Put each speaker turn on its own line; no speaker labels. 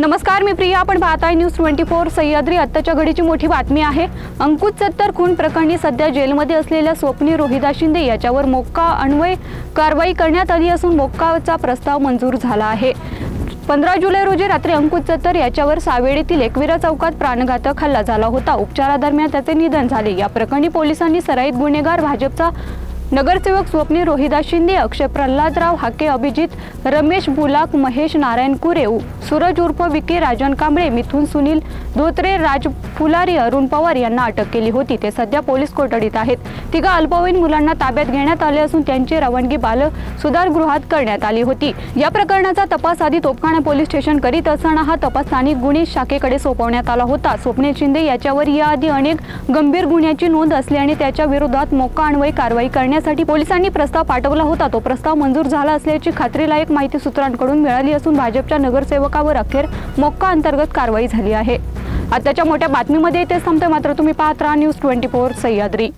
नमस्कार मी प्रिया. आपण पाहताय न्यूज ट्वेंटी फोर. सह्याद्री आत्ताच्या घडीची मोठी बातमी आहे. अंकुश सत्तर खून प्रकरणी सध्या जेलमध्ये असलेल्या स्वप्नी रोहिदा शिंदे याच्यावर मोक्का अन्वय कारवाई करण्यात आली असून मोक्काचा प्रस्ताव मंजूर झाला आहे. पंधरा जुलै रोजी रात्री अंकुश सत्तर याच्यावर सावेडीतील एकविरा चौकात प्राणघातक हल्ला झाला होता. उपचारादरम्यान त्याचे निधन झाले. या प्रकरणी पोलिसांनी सराईत गुन्हेगार भाजपचा नगरसेवक स्वप्नी रोहिदास शिंदे अक्षय प्रल्हादराव हाके अभिजित रमेश बुलाक महेश नारायण कुरे सूरज उर्फ विके राजन कांबळे मिथुन सुनील धोत्रे राज फुलारी अरुण पवार यांना अटक केली होती. ते सध्या पोलीस कोठडीत आहेत. तिघा अल्पवयीन मुलांना ताब्यात घेण्यात आले असून त्यांची रवानगी बाल सुधारगृहात करण्यात आली होती. या प्रकरणाचा तपास आधी तोपखाना पोलीस स्टेशन करीत असताना हा तपास स्थानिक गुन्हे शाखेकडे सोपवण्यात आला होता. स्वप्ने शिंदे याच्यावर याआधी अनेक गंभीर गुन्ह्याची नोंद असल्याने त्याच्या विरोधात मोका अन्वयी कारवाई करण्यात करण्यासाठी पोलिसांनी प्रस्ताव पाठवला होता. तो प्रस्ताव मंजूर झाला असल्याची खात्रीलायक माहिती सूत्रांकडून मिळाली असून भाजपच्या नगरसेवकावर अखेर मोक्का अंतर्गत कारवाई झाली आहे. आताच्या मोठ्या बातमीमध्ये इथेच थांबते मात्र तुम्ही पाहत राहा न्यूज ट्वेंटी फोर सह्याद्री.